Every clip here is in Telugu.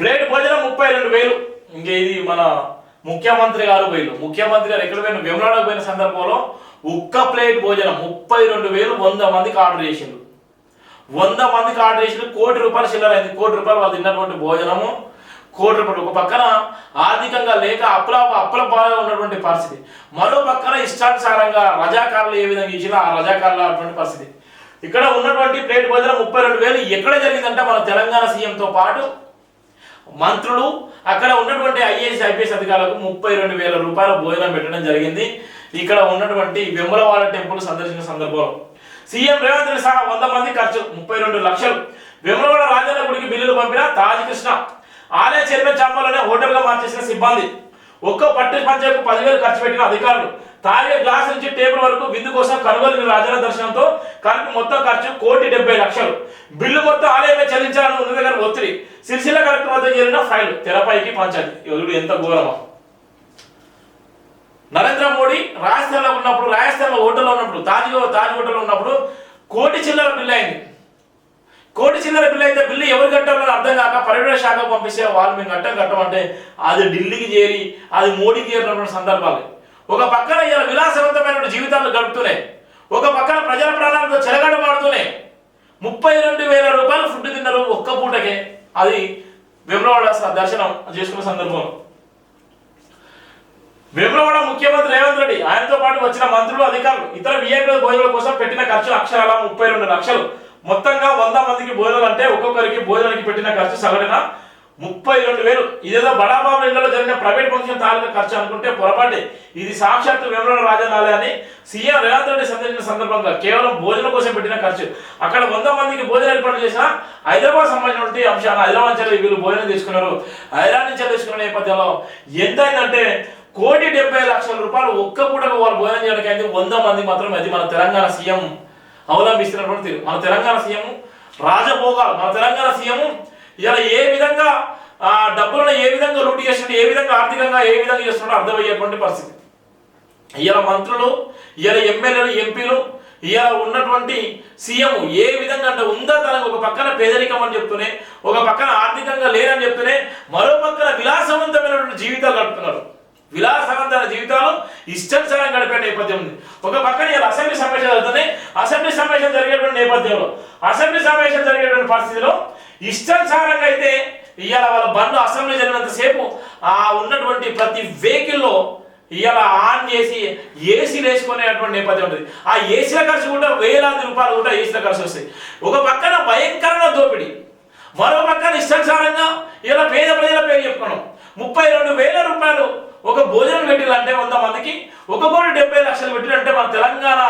ప్లేట్ భోజనం ముప్పై రెండు వేలు. ఇంక ఇది మన ముఖ్యమంత్రి గారు పోయిన ముఖ్యమంత్రి గారు ఎక్కడ పోయిన వెమలాడకు పోయిన సందర్భంలో ఒక్క ప్లేట్ భోజనం ముప్పై రెండు వేలు వంద మందికి ఆర్డర్ చేసిండు. వంద మందికి ఆర్డర్ చేసిన కోటి రూపాయలు చిల్లర అయింది. కోటి రూపాయలు వాళ్ళు తిన్నటువంటి భోజనము. కోటి రూపాయలు ఒక పక్కన ఆర్థికంగా లేక అప్పుల అప్పుల బాగా ఉన్నటువంటి పరిస్థితి. మరో పక్కన ఇష్టానుసారంగా రజాకారులు ఏ విధంగా ఇచ్చినా ఆ రజాకారులు అటువంటి పరిస్థితి. ఇక్కడ ఉన్నటువంటి ప్లేట్ భోజనం ముప్పై రెండు వేలు ఎక్కడ జరిగిందంటే మన తెలంగాణ సీఎంతో పాటు మంత్రులు అక్కడ ఉన్నటువంటి ఐఏఎస్ ఐపీఎస్ అధికారులకు ముప్పై రెండు వేల రూపాయల భోజనం పెట్టడం జరిగింది. ఇక్కడ ఉన్నటువంటి వెమ్మలవాడ టెంపుల్ సందర్శించిన సందర్భంలో సీఎం రేవంత్ రెడ్డి సహా వంద మంది ఖర్చు ముప్పై రెండు లక్షలు. వెమ్మలవాడ రాజన్న గుడికి బిల్లులు పంపిన తాజ్ కృష్ణ ఆలయ చైర్మన్ చాంబర్లోనే హోటల్గా మార్చేసిన సిబ్బంది. ఒక్క పట్టు పంచాయకు పదివేలు ఖర్చు పెట్టిన అధికారులు. తాగే గ్లాస్ నుంచి టేబుల్ వరకు విందు కోసం కనుగోలు రాజన దర్శనంతో కలిపి మొత్తం ఖర్చు కోటి డెబ్బై లక్షలు. బిల్లు మొత్తం ఆలయమే చెల్లించారు సిరిసిల్ల కలెక్టర్ వద్ద చేరిన ఫైల్ తెరపైకి పంచాయతీ ఎవరు ఎంత ఘోరమా. నరేంద్ర మోడీ రాజస్థాన్లో ఉన్నప్పుడు రాజస్థాన్లో హోటల్లో ఉన్నప్పుడు తాజ్ తాజ్ హోటల్లో ఉన్నప్పుడు కోటి చిల్లర బిల్లు అయింది. కోటి చిల్లర బిల్లు అయితే బిల్లు ఎవరు కట్టాలని అర్థం కాక పర్యటన శాఖకు పంపిస్తే వాళ్ళు మేము కట్టం కట్టమంటే అది ఢిల్లీకి చేరి అది మోడీకి చేరినటువంటి సందర్భాలు. ఒక పక్కన ఇలా విలాసవంతమైన జీవితాలు గడుపుతున్నాయి. ఒక పక్కన ప్రజల ప్రాణాలతో చెలగడమాడుతూనే ముప్పై రెండు వేల రూపాయలు ఫుడ్ తిన్నారు ఒక్క పూటకే. అది విమలవాడ దర్శనం చేసుకున్న సందర్భం. వేములవాడ ముఖ్యమంత్రి రేవంత్ రెడ్డి ఆయనతో పాటు వచ్చిన మంత్రులు అధికారులు ఇతర విఐపీల భోజనాల కోసం పెట్టిన ఖర్చు అక్షరాల ముప్పై రెండు లక్షలు. మొత్తంగా వంద మందికి భోజనాలు అంటే ఒక్కొక్కరికి భోజనానికి పెట్టిన ఖర్చు సగటున ముప్పై రెండు వేలు. ఇదేదో బడాబాబు ఇళ్ళలో జరిగిన ప్రైవేట్ ఫంక్షన్ తాలూకా ఖర్చు అనుకుంటే పొరపాటే. ఇది సాక్షాత్తు వేములవాడ రాజనాలయాన్ని సీఎం రేవంత్ రెడ్డి సందర్శించిన సందర్భంగా కేవలం భోజనం కోసం పెట్టిన ఖర్చు. అక్కడ వంద మందికి భోజనం ఏర్పాటు చేసిన హైదరాబాద్ సంబంధించినటువంటి అంశాలు హైదరాబాద్ చెల్లి వీళ్ళు భోజనం తీసుకున్నారు. హైదరాబాద్ నుంచి తీసుకున్న నేపథ్యంలో ఎంతైందంటే కోటి డెబ్బై లక్షల రూపాయలు ఒక్క పూటకు వాళ్ళు భోజనం చేయడానికి అయితే వంద మంది మాత్రం అది మన తెలంగాణ సీఎం అవలంబిస్తున్నటువంటి మన తెలంగాణ సీఎం రాజభోగాలు మన తెలంగాణ సీఎం ఇలా ఏ విధంగా ఆ డబ్బులను ఏ విధంగా లూటీ చేస్తుంటే ఏ విధంగా ఆర్థికంగా ఏ విధంగా చేస్తున్నాడో అర్థమయ్యేటువంటి పరిస్థితి. ఇలా మంత్రులు ఇలా ఎమ్మెల్యేలు ఎంపీలు ఇలా ఉన్నటువంటి సీఎం ఏ విధంగా అంటే ఉందా తనకు ఒక పక్కన పేదరికం అని చెప్తూనే ఒక పక్కన ఆర్థికంగా లేదని చెప్తూనే మరో పక్కన విలాసవంతమైనటువంటి జీవితాలు గడుపుతున్నారు. విలాసవంతమైన జీవితాలు ఇష్టానుసారం గడిపే నేపథ్యం ఉంది. ఒక పక్కన ఇలా అసెంబ్లీ సమావేశం జరుగుతుంది అసెంబ్లీ సమావేశం జరిగేటువంటి నేపథ్యంలో అసెంబ్లీ సమావేశం జరిగేటువంటి పరిస్థితిలో ఇష్టానుసారంగా అయితే ఇవాళ వాళ్ళ బండ్లు అసెంబ్లీ జరిగినంతసేపు ఆ ఉన్నటువంటి ప్రతి వెహికల్లో ఇవాళ ఆన్ చేసి ఏసీలు వేసుకునేటువంటి నేపథ్యం ఉంటుంది. ఆ ఏసీల ఖర్చు కూడా వేలాది రూపాయలు కూడా ఏసీల ఖర్చు వస్తాయి. ఒక పక్కన భయంకరమైన దోపిడీ. మరో పక్కన ఇష్టానుసారంగా ఇలా పేద ప్రజల పేరు చెప్పుకున్నాం. ముప్పై రెండు వేల రూపాయలు ఒక భోజనం పెట్టిలంటే వంద మందికి ఒక కోటి డెబ్బై లక్షలు పెట్టిలంటే మన తెలంగాణ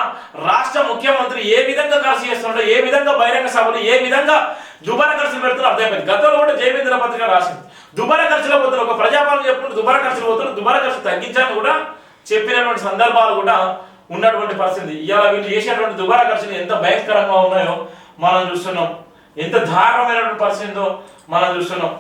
రాష్ట్ర ముఖ్యమంత్రి ఏ విధంగా చేస్తున్నాడో ఏ విధంగా బహిరంగ సభలు ఏ విధంగా దుబారా ఖర్చులు పెడుతున్నారో అర్థమైపోయింది. గతంలో కూడా జయవేంద్ర పత్రిక రాసింది. దుబారా ఖర్చులో పోతున్నారు ఒక ప్రజాపాలన చెప్పుకుంటూ దుబారా ఖర్చులు పోతున్నారు దుబారా ఖర్చు తగ్గించాలని కూడా చెప్పినటువంటి సందర్భాలు కూడా ఉన్నటువంటి పరిస్థితి. ఇవాళ వీళ్ళు చేసినటువంటి దుబారా ఖర్చులు ఎంత భయంకరంగా ఉన్నాయో మనం చూస్తున్నాం. ఎంత దారుణమైనటువంటి పరిస్థితితో మనం చూస్తున్నాం.